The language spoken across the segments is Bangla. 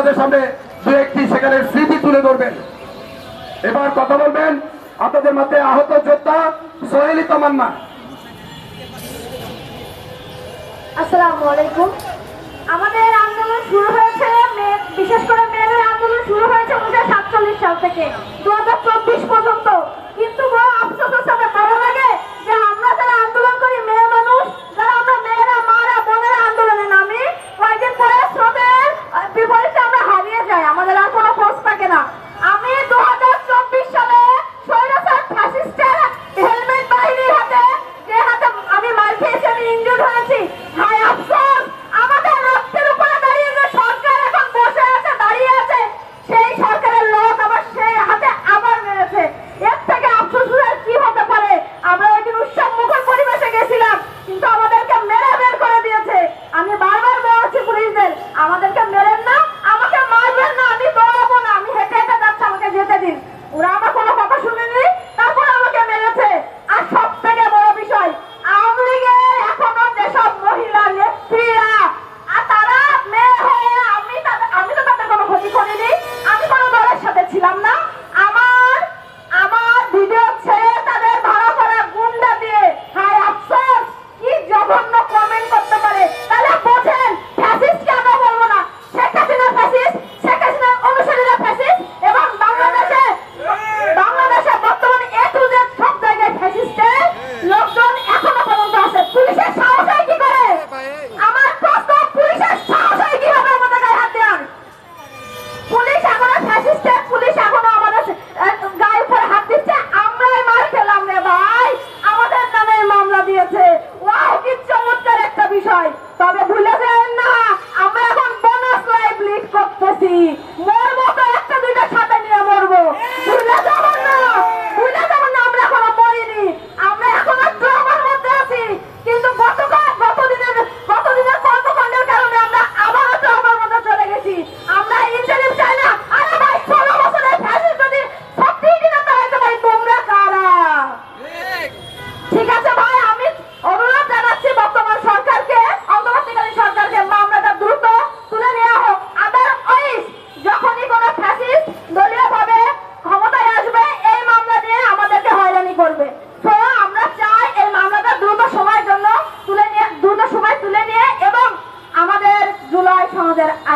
আপনাদের সামনে দু একটি সেখানে স্মৃতি তুলে ধরবেন। এবার কথা বলবেন আপনাদের মধ্যে আহত যোদ্ধা সোহেলি তামান্না আসসালামু আলাইকুম। আমাদের আন্দোলন শুরু হয়েছে বিশেষ করে মেয়েদের আন্দোলন শুরু হয়েছে উনিশশো সাতচল্লিশ সাল থেকে।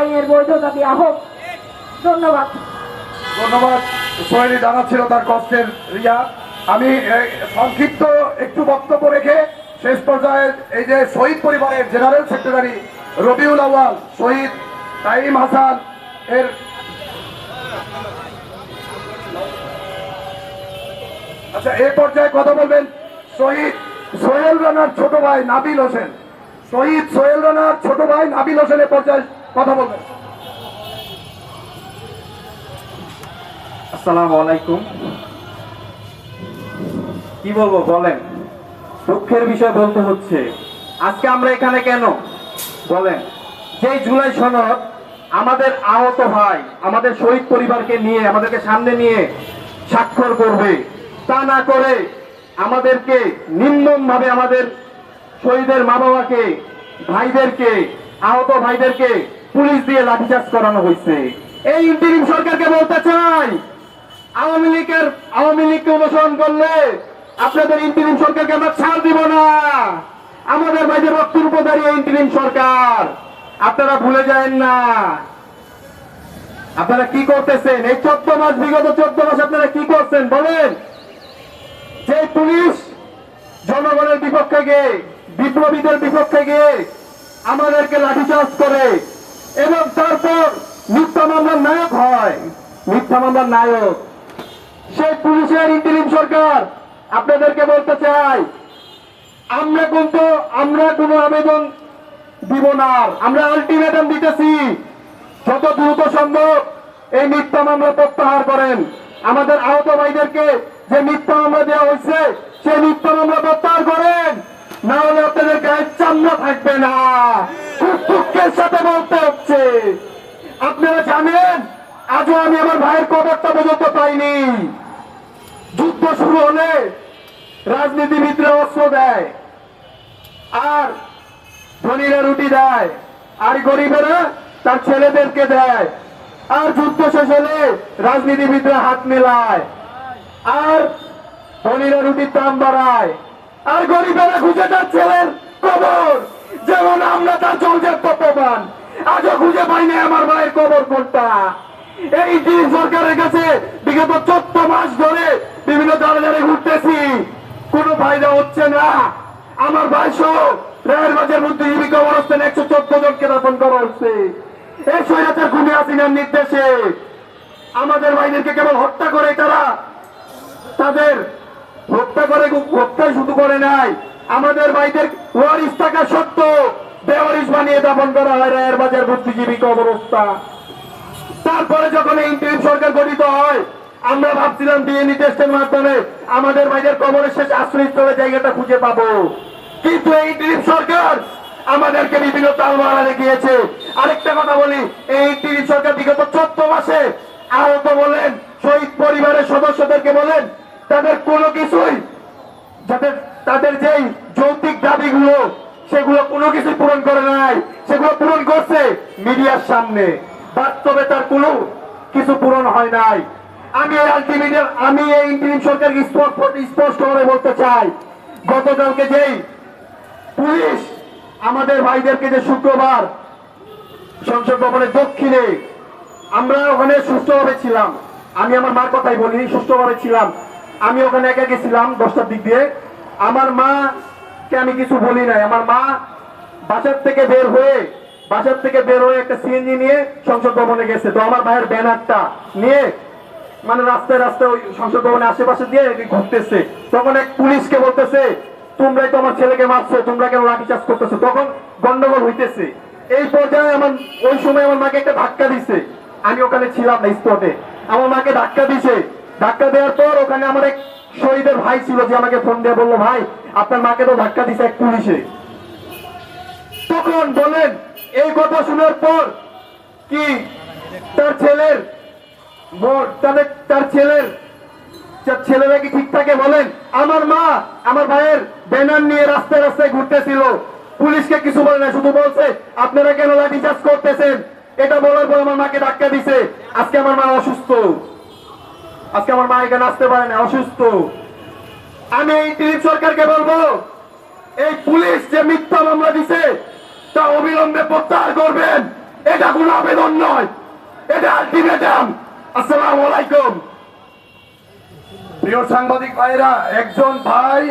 আইনের বৈধতা দেওয়া হোক ধন্যবাদ। ধন্যবাদ। সোহেলি জানাচ্ছিল তার কষ্টের রিয়া। আমি সংক্ষিপ্ত একটু বক্তব্য রেখে শেষ পর্যায়ে এই যে শহীদ পরিবারের জেনারেল সেক্রেটারি রবিউল আওয়াল শহীদ তাইম হাসান এর আচ্ছা এ পর্যায়ে কথা বলবেন শহীদ সোহেল রানার ছোট ভাই নাবিল হোসেন। শহীদ সোহেল রানার ছোট ভাই নাবিল হোসেন হোসেনের পর্যায়ে কথা বলবেন। আসসালামু আলাইকুম। কি বলব, বলেন। দুঃখের বিষয় বলতে হচ্ছে, আজকে আমরা এখানে কেন? বলেন। যে জুলাই সনদ আমাদের আহত ভাই, আমাদের শহীদ পরিবারকে নিয়ে, আমাদেরকে সামনে নিয়ে স্বাক্ষর করবে, তা না করে আমাদেরকে নিম্নম ভাবে আমাদের শহীদের মা বাবাকে ভাইদেরকে, আহত ভাইদেরকে পুলিশ দিয়ে লাঠিচার্জ করানো হয়েছে। এই ইন্টারিম সরকারকে বলতে চাই, আওয়ামী লীগের আওয়ামী লীগকে অনুসরণ করলে আপনাদের ইন্টারিম সরকারকে আমরা ছাড় দিব না। আমাদের ভাইদের রক্তের দাঁড়িয়ে ইন্টারিম সরকার। আপনারা ভুলে যায়েন না। আপনারা কি করতেছেন? এই চোদ্দ মাস, বিগত চোদ্দ মাস আপনারা কি করছেন? বলেন। যে পুলিশ জনগণের বিপক্ষে গিয়ে, বিপ্লবীদের বিপক্ষে গিয়ে আমাদেরকে লাঠিচার্জ করে এবং তারপর মিথ্যা মামলার নায়ক হয়। মিথ্যা মামলার নায়ক। সেই পুলিশের ইন্টারিম সরকার, আপনাদেরকে বলতে চাই, আমরা কিন্তু, আমরা কোনো আবেদন দিব না। আমরা আলটিমেটাম দিতেছি, যত দ্রুত সম্ভব এই মিথ্যা মামলা প্রত্যাহার করেন। আমাদের আহত ভাইদেরকে যে মিথ্যা মামলা দেওয়া হয়েছে, সেই মিথ্যা মামলা প্রত্যাহার করেন। না হলে আপনাদের গায়ের চামড়া থাকবে না খুব দুঃখের সাথে বলতে হচ্ছে আপনারা জানেন আজও আমি আমার ভাইয়ের কবরটা পর্যন্ত পাইনি। যুদ্ধ শুরু হলে রাজনীতিবিদরা অস্ত্র দেয়, আর ধনীরা রুটি দেয়, আর গরিবেরা তার ছেলেদেরকে দেয়, আর যুদ্ধ শেষ হলে রাজনীতিবিদরা হাত মেলায়, আর ধনীরা রুটির দাম বাড়ায়, আর গরিবেরা খুঁজে তার ছেলের কবর। যেমন আমরা তার চলছেন তত্ত্ববান আজও খুঁজে পাইনি আমার ভাইয়ের কবর কোনটা। এই দিন সরকারের কাছে বিগত চোদ্দ মাস ধরে বিভিন্ন দাঁড়ে দাঁড়ে ঘুরতেছি। কোনো ফায়দা হচ্ছে না। আমার ভাই সহ রায়ের বাজার বুদ্ধিজীবী কবরস্থানে একশো চোদ্দ জনকে দাপন করা হচ্ছে। এই স্বৈরাচার হাসিনার নির্দেশে আমাদের কেবল হত্যা করে তারা তাদের হত্যা করে হত্যাই শুধু করে নাই। আমাদের ভাইদের ওয়ারিস থাকা সত্ত্বেও বেওয়ারিস বানিয়ে দাপন করা হয় রায়ের বাজার বুদ্ধিজীবী কবরস্থা তারপরে যখন এই ইন্টারিম সরকার গঠিত হয়, আমরা ভাবছিলাম ডিএনই টেস্টের মাধ্যমে আমাদের ভাইদের কবরের শেষ আশ্রয়স্থলের জায়গাটা খুঁজে পাবো। কিন্তু এই ইন্টারিম সরকার আমাদেরকে বিভিন্ন তালমালা দেখিয়েছে। আরেকটা কথা বলি, এই ইন্টারিম সরকার বিগত চোদ্দ মাসে আহত বলেন, শহীদ পরিবারের সদস্যদেরকে বলেন, তাদের কোনো কিছুই যাদের তাদের যেই যৌক্তিক দাবিগুলো, সেগুলো কোনো কিছু পূরণ করে নাই, সেগুলো পূরণ করছে মিডিয়ার সামনে। বাস্তবে তার কোনো কিছু পূরণ হয় নাই। আমি এই আমি এই ইন্টারিম স্পষ্ট স্পষ্ট করে বলতে চাই, গতকালকে যেই পুলিশ আমাদের ভাইদেরকে যে শুক্রবার সংসদ ভবনের দক্ষিণে আমরা ওখানে সুস্থভাবে ছিলাম, আমি আমার মার কথাই বলি সুস্থভাবে ছিলাম। আমি ওখানে একা গেছিলাম দশটার দিক দিয়ে। আমার মাকে আমি কিছু বলি নাই, আমার মা বাসার থেকে বের হয়ে বাসার থেকে বের হয়ে একটা সিএনজি নিয়ে সংসদ ভবনে গেছে। তো আমার ভাইয়ের ব্যানারটা নিয়ে মানে রাস্তায় রাস্তায় ওই সংসদ ভবনের আশেপাশে দিয়ে ঘুরতেছে। তখন এক পুলিশকে বলতেছে, তোমরাই তো আমার ছেলেকে মারছো, তোমরা কেন লাঠিচার্জ করতেছো? তখন গন্ডগোল হইতেছে। এই পর্যায়ে আমার, ওই সময় আমার মাকে একটা ধাক্কা দিছে। আমি ওখানে ছিলাম না স্পটে। আমার মাকে ধাক্কা দিছে। ধাক্কা দেওয়ার পর ওখানে আমার এক শহীদের ভাই ছিল যে আমাকে ফোন দিয়ে বলল, ভাই, আপনার মাকে তো ধাক্কা দিছে এক পুলিশে। তখন বলেন এই কথা শোনার পর কি? তার ছেলের তার ছেলের ছেলেরা কি ঠিক থাকে? বলেন। আমার মা আমার ভাইয়ের ব্যানার নিয়ে রাস্তায় রাস্তায় ঘুরতেছিল। পুলিশকে কিছু বলে না শুধু বলছে, আপনারা কেন লাঠি চাষ করতেছেন? এটা বলার পর আমার মাকে ধাক্কা দিছে। আজকে আমার মা অসুস্থ। আজকে আমার মা এখানে আসতে পারে না, অসুস্থ। আমি এই দিলীপ সরকারকে বলব, এই পুলিশ যে মিথ্যা মামলা দিছে তা অবিলম্বে প্রত্যাহার করবেন। এটা কোনো আবেদন নয়। এটা আলটিমেটাম। আসসালাম আলাইকুম। প্রিয় সাংবাদিক ভাইরা একজন ভাই